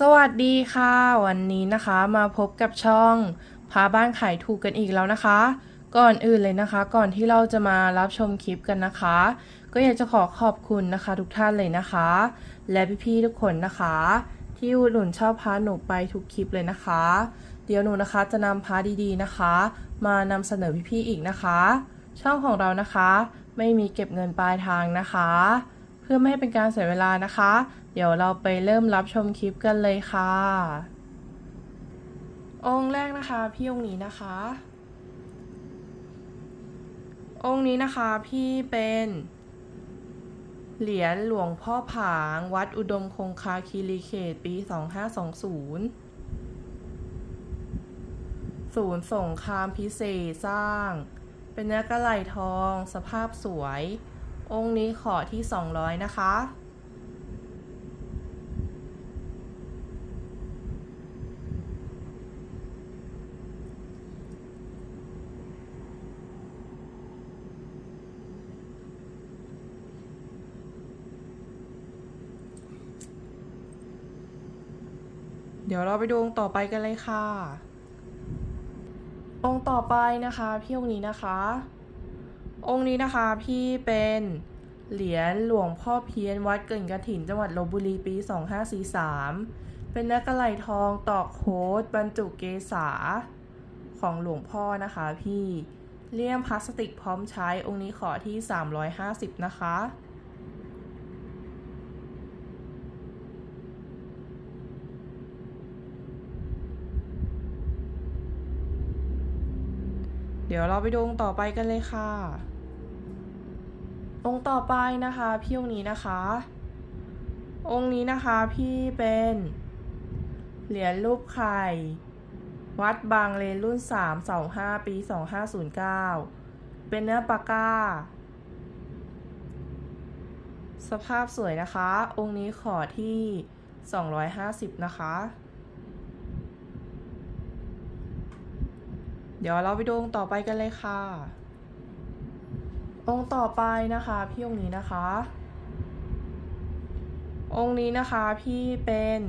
สวัสดีค่ะ วันนี้นะคะมาพบกับช่องพาบ้านขายถูกกันอีกแล้วนะคะ ก่อนอื่นเลยนะคะ ก่อนที่เราจะมารับชมคลิปกันนะคะ ก็อยากจะขอขอบคุณนะคะ ทุกท่านเลยนะคะ และพี่ๆทุกคนนะคะ ที่อุดหนุนชอบพาหนูไปทุกคลิปเลยนะคะ เดี๋ยวหนูนะคะจะนำพาดีๆนะคะ มานำเสนอพี่ๆอีกนะคะ ช่องของเรานะคะ ไม่มีเก็บเงินปลายทางนะคะ เพื่อไม่ให้เป็นการเสียเวลานะคะ เดี๋ยวเราไปเริ่มรับชมคลิปกันเลยค่ะ องค์แรกนะคะ พี่องค์นี้นะคะ องค์นี้นะคะพี่เป็นเหรียญหลวงพ่อผางวัดอุดมคงคาคีรีเขตปี 2520ศูนย์สงครามพิเศษสร้าง เป็นเนื้อกระไหลทองสภาพสวย องค์นี้ขอที่ 200 นะคะ ดี๋ยวเราไปดูองค์ต่อไปกันเลยค่ะ องค์ต่อไปนะคะพี่องค์นี้นะคะ องค์นี้นะคะพี่เป็นเหรียญหลวงพ่อเพี้ยนวัดเกินกระถินจังหวัดลบบุรีปี 2543 เป็นเนื้อกระไหลทองตอกโค้ดบรรจุเกษาของหลวงพ่อนะคะพี่เลี่ยมพลาสติกพร้อมใช้องค์นี้ขอที่ 350 นะคะ ดี๋ยวเราไปดูองค์ต่อไปกันเลยค่ะ องค์ต่อไปนะคะพี่องค์นี้นะคะ องค์นี้นะคะพี่เป็นเหรียญรูปไข่ วัดบางเลนรุ่น3เสา5ปี 2509 เป็นเนื้อปากกา สภาพสวยนะคะ องค์นี้ขอที่ 250 นะคะ เดี๋ยวเราไปดูองค์ต่อไปกันเลยค่ะ องค์ต่อไปนะคะพี่องค์นี้นะคะ องค์นี้นะคะพี่เป็น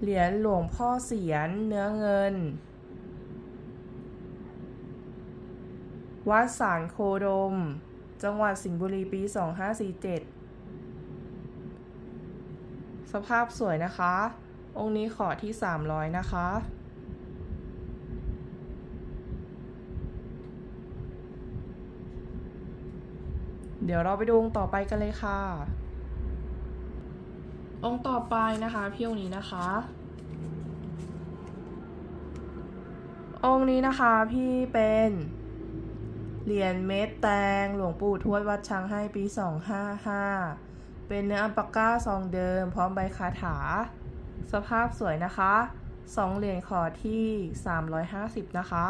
เหรียญหลวงพ่อเสียนเนื้อเงิน วัดสารโคดม จังหวัดสิงห์บุรีปี 2547 สภาพสวยนะคะ องค์นี้ขอที่ 300 นะคะ เดี๋ยวเราไปดูองค์ต่อไปกันเลยค่ะ องค์ต่อไปนะคะพี่องค์นี้นะคะ องค์นี้นะคะพี่เป็นเหรียญเม็ดแตงหลวงปู่ทวดวัดช้างให้ปี 255 เป็นเนื้ออัลปาก้าซองเดิม พร้อมใบคาถา สภาพสวยนะคะสองเหรียญขอที่ 350 นะคะ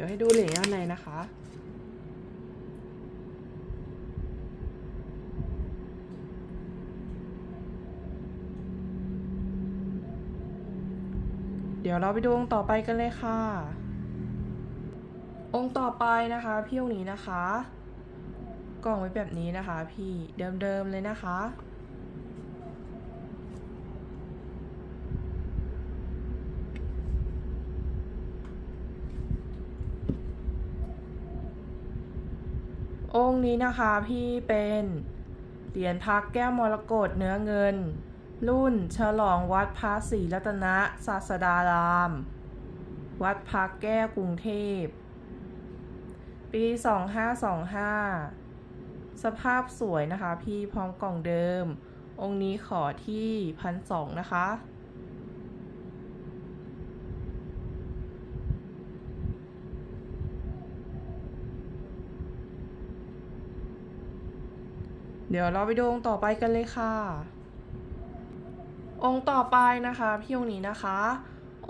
ดี๋ยวให้ดูเหรียญด้านในนะคะ เดี๋ยวเราไปดูองค์ต่อไปกันเลยค่ะ องค์ต่อไปนะคะพี่องค์นี้นะคะ กล่องไว้แบบนี้นะคะ พี่เดิมๆเลยนะคะ นี้นะคะพี่เป็นเหรียญพักแก้วมรกตเนื้อเงิน รุ่นฉลองวัดพระศรีรัตนศาสดาราม วัดพักแก้วกรุงเทพ ปี 2525 สภาพสวยนะคะพี่พร้อมกล่องเดิม องค์นี้ขอที่พันสองนะคะ เดี๋ยวเราไปดูองค์ต่อไปกันเลยค่ะ องค์ต่อไปนะคะพี่องค์นี้นะคะ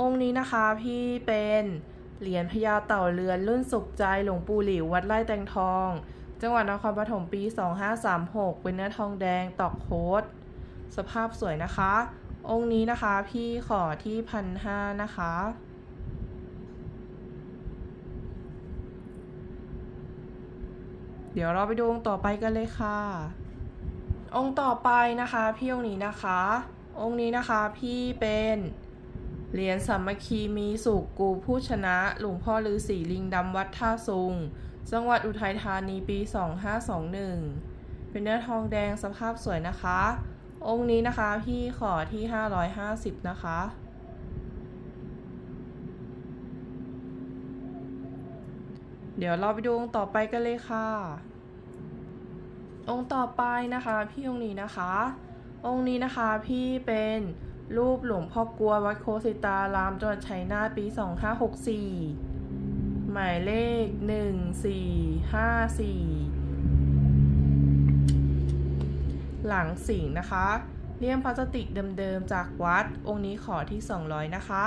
องค์นี้นะคะพี่เป็นเหรียญพญาเต่าเรือนรุ่นสุขใจหลวงปู่หลิววัดไร่แตงทอง จังหวัดนครปฐมปี 2536 เป็นเนื้อทองแดงตอกโคดสภาพสวยนะคะ องค์นี้นะคะพี่ขอที่พันห้านะคะเดี๋ยวเราไปดูองค์ต่อไปกันเลยค่ะ องค์ต่อไปนะคะพี่องค์นี้นะคะ องค์นี้นะคะพี่เป็นเหรียญสามัคคีมีสุขกูผู้ชนะ หลวงพ่อฤาษีลิงดำวัดท่าซุง จังหวัดอุทัยธานีปี 2521 เป็นเนื้อทองแดงสภาพสวยนะคะ องค์นี้นะคะพี่ขอที่ 550 นะคะเดี๋ยวเราไปดูองค์ต่อไปกันเลยค่ะ องค์ต่อไปนะคะ พี่องค์นี้นะคะ องค์นี้นะคะพี่เป็นรูปหลวงพ่อกลัววัดโคสิตารามจังหวัดชัยนาทปี 2564 หมายเลข 1454 หลังสิงนะคะเลี่ยมพลาสติกเดิมๆ จากวัดองค์นี้ขอที่ 200 นะคะ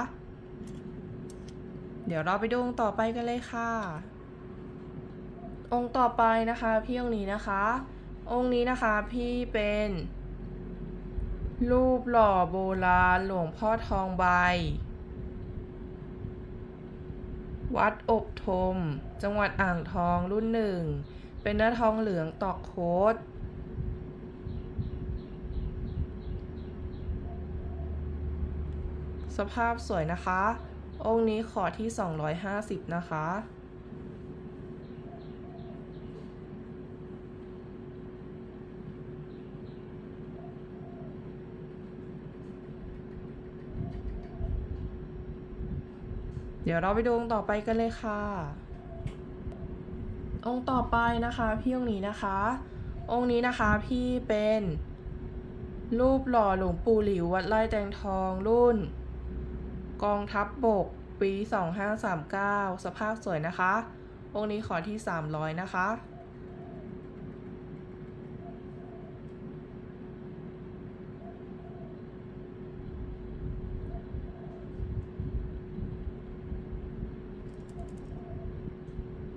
เดี๋ยวเราไปดูองค์ต่อไปกันเลยค่ะ องค์ต่อไปนะคะ พี่องค์นี้นะคะ องค์นี้นะคะพี่เป็น รูปหล่อโบราณหลวงพ่อทองใบ วัดอบธมจังหวัดอ่างทองรุ่นหนึ่ง เป็นเนื้อทองเหลืองตอกโคดสภาพสวยนะคะ องค์นี้ขอที่ 250 นะคะ เดี๋ยวเราไปดูองค์ต่อไปกันเลยค่ะ องค์ต่อไปนะคะพี่องค์นี้นะคะ องค์นี้นะคะพี่เป็นรูปหล่อหลวงปู่หลิววัดไร่แตงทองรุ่น กองทัพบบกปี 2539 สภาพสวยนะคะ องค์นี้ขอที่ 300 นะคะ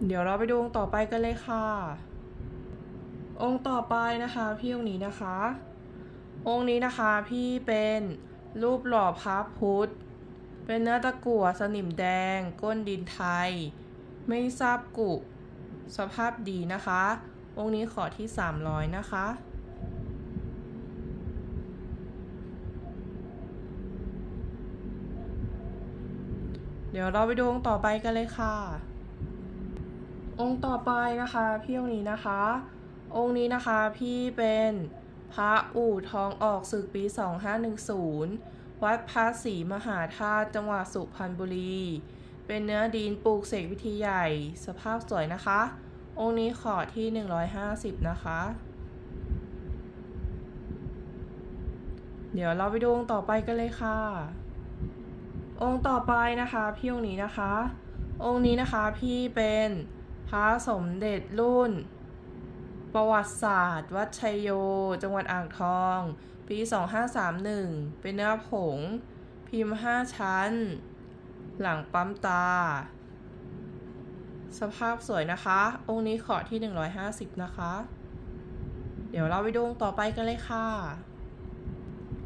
เดี๋ยวเราไปดูองค์ต่อไปกันเลยค่ะ องค์ต่อไปนะคะพี่องค์นี้นะคะ องค์นี้นะคะพี่เป็นรูปหล่อพระพุทธ เป็นเนื้อตะกั่วสนิมแดง ก้นดินไทย ไม่ทราบกุ สภาพดีนะคะ องค์นี้ขอที่ 300 นะคะเดี๋ยวเราไปดูองค์ต่อไปกันเลยค่ะ องค์ต่อไปนะคะพี่องค์นี้นะคะ องค์นี้นะคะพี่เป็นพระอู่ทองออกศึกปี 2510 วัดพระศรีมหาธาตุจังหวัดสุพรรณบุรี เป็นเนื้อดินปลูกเสกวิธีใหญ่ สภาพสวยนะคะ องค์นี้ขอที่ 150 นะคะ เดี๋ยวเราไปดูองค์ต่อไปกันเลยค่ะ องค์ต่อไปนะคะพี่องค์นี้นะคะ องค์นี้นะคะพี่เป็น พระสมเด็จรุ่น ประวัติศาสตร์ วัดชัยโย จังหวัดอ่างทอง ปี 2531 เป็นเนื้อผง พิมพ์ 5 ชั้น หลังปั๊มตา สภาพสวยนะคะ องค์นี้ขอที่ 150 นะคะ เดี๋ยวเราไปดูองค์ต่อไปกันเลยค่ะ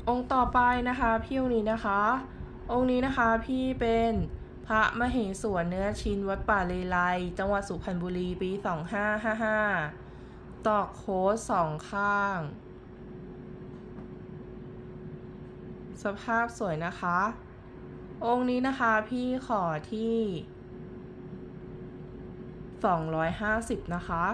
องค์ต่อไปนะคะ พี่องค์นี้นะคะ องค์นี้นะคะพี่เป็น พระมเหสวนเนื้อชิ้นวัดป่าเลไลจังหวัดสุพรรณบุรีปี 2555 ตอกโค้ดสองข้าง สภาพสวยนะคะ องค์นี้นะคะพี่ขอที่ 250 นะคะ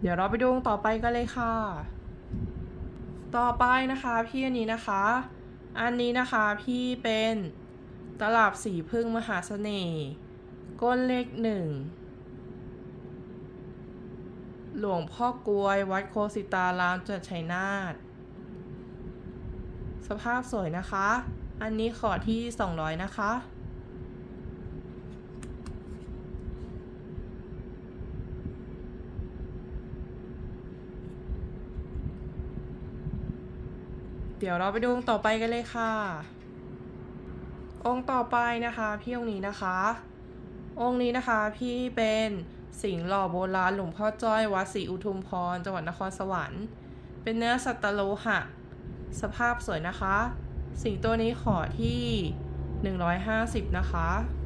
เดี๋ยวเราไปดูต่อไปกันเลยค่ะ ต่อไปนะคะพี่อันนี้นะคะ อันนี้นะคะพี่เป็นตลับสีพึ่งมหาเสน่ห์ก้นเลขหนึ่งหลวงพ่อกลวย วัดโคสิตารามจังหวัดชัยนาทสภาพสวยนะคะ อันนี้ขอที่ 200 นะคะ เดี๋ยวเราไปดูองค์ต่อไปกันเลยค่ะ องค์ต่อไปนะคะ พี่องค์นี้นะคะ องค์นี้นะคะพี่เป็นสิงห์หล่อโบราณหลวงพ่อจ้อยวัดศรีอุทุมพรจังหวัดนครสวรรค์ เป็นเนื้อสัตตโลหะ สภาพสวยนะคะ สิงตัวนี้ขอที่ 150 นะคะ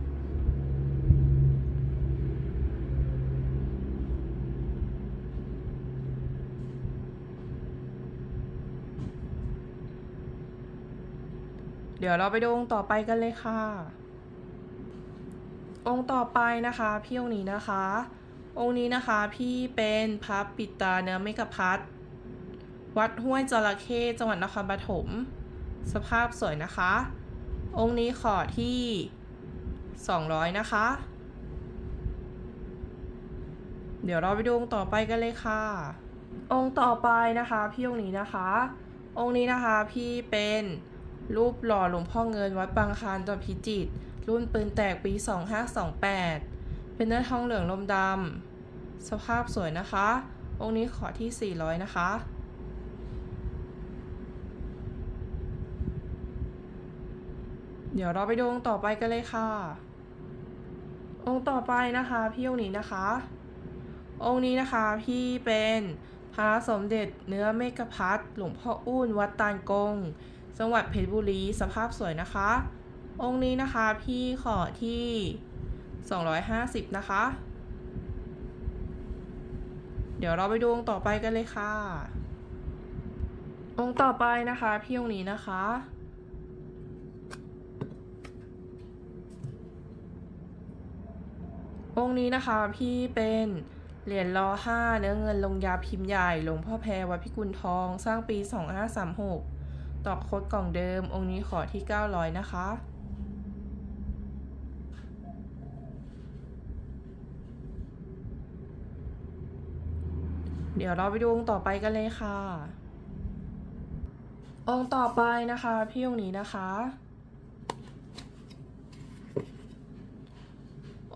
ดี๋ยวเราไปดูองค์ต่อไปกันเลยค่ะ องค์ต่อไปนะคะพี่องค์นี้นะคะ องค์นี้นะคะพี่เป็นพระปิตาเนื้อเมกะพัดวัดห้วยจระเข้จังหวัดนครปฐมสภาพสวยนะคะ องค์นี้ขอที่ 200 นะคะ เดี๋ยวเราไปดูองค์ต่อไปกันเลยค่ะ องค์ต่อไปนะคะ พี่องค์นี้นะคะ องค์นี้นะคะพี่เป็น รูปหล่อหลวงพ่อเงินวัดบางคลานจังหวัดพิจิตรรุ่นปืนแตกปี 2528 เป็นเนื้อทองเหลืองลมดำสภาพสวยนะคะ องค์นี้ขอที่ 400 นะคะเดี๋ยวเราไปดูองค์ต่อไปกันเลยค่ะ องค์ต่อไปนะคะพี่องค์นี้นะคะ องค์นี้นะคะพี่เป็นพระสมเด็จเนื้อเมกพัดหลวงพ่ออุ้นวัดตาลกง จังหวัดเพชรบุรีสภาพสวยนะคะ องค์นี้นะคะพี่ขอที่ 250 นะคะ เดี๋ยวเราไปดูองค์ต่อไปกันเลยค่ะ องค์ต่อไปนะคะพี่องค์นี้นะคะองค์นี้นะคะพี่เป็นเหรียญรอห้าเนื้อเงินลงยาพิมพ์ใหญ่หลวงพ่อแพรวัดพิกุลทอง สร้างปี 2536 ตอกโคดกล่องเดิม องค์นี้ขอที่ 900 นะคะ เดี๋ยวเราไปดูองค์ต่อไปกันเลยค่ะ องค์ต่อไปนะคะ พี่องค์นี้นะคะ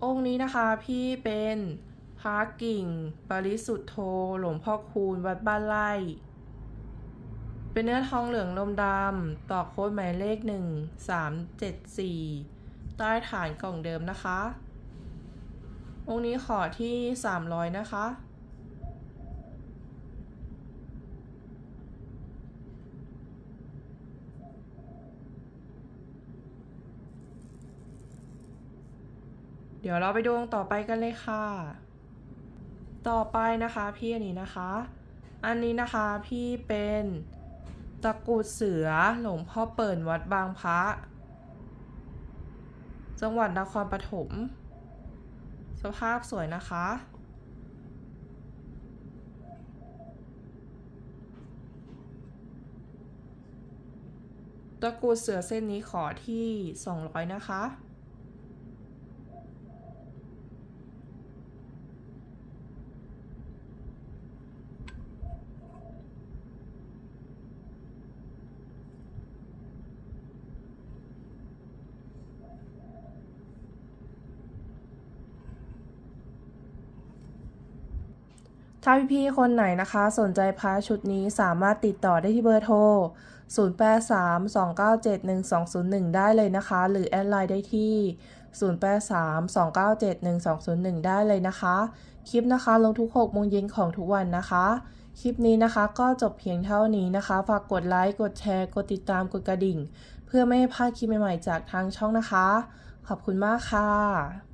องค์นี้นะคะพี่เป็นพระกิ่ง ปริสุทธโธ หลวงพ่อคูณ วัดบ้านไร่ เป็นเนื้อทองเหลืองลมดำ ต่อโค้ดหมายเลขหนึ่งสามเจ็ดสี่ใต้ฐานกล่องเดิมนะคะ องค์นี้ขอที่สามร้อยนะคะ เดี๋ยวเราไปดูองค์ต่อไปกันเลยค่ะ ต่อไปนะคะพี่อันนี้นะคะ อันนี้นะคะพี่เป็น ตะกูดเสือหลวงพ่อเปิ่นวัดบางพระ จังหวัดนครปฐม สภาพสวยนะคะ ตะกูดเสือเส้นนี้ขอที่ 200 นะคะ ถ้าพี่ๆคนไหนนะคะ สนใจพระชุดนี้สามารถติดต่อได้ที่เบอร์โทร 0832971201 ได้เลยนะคะ หรือแอดไลน์ได้ที่ 0832971201 ได้เลยนะคะ คลิปนะคะลงทุก6โมงเย็นของทุกวันนะคะ คลิปนี้นะคะก็จบเพียงเท่านี้นะคะ ฝากกดไลค์ กดแชร์ กดติดตาม กดกระดิ่ง เพื่อไม่ให้พลาดคลิปใหม่ๆจากทางช่องนะคะ ขอบคุณมากค่ะ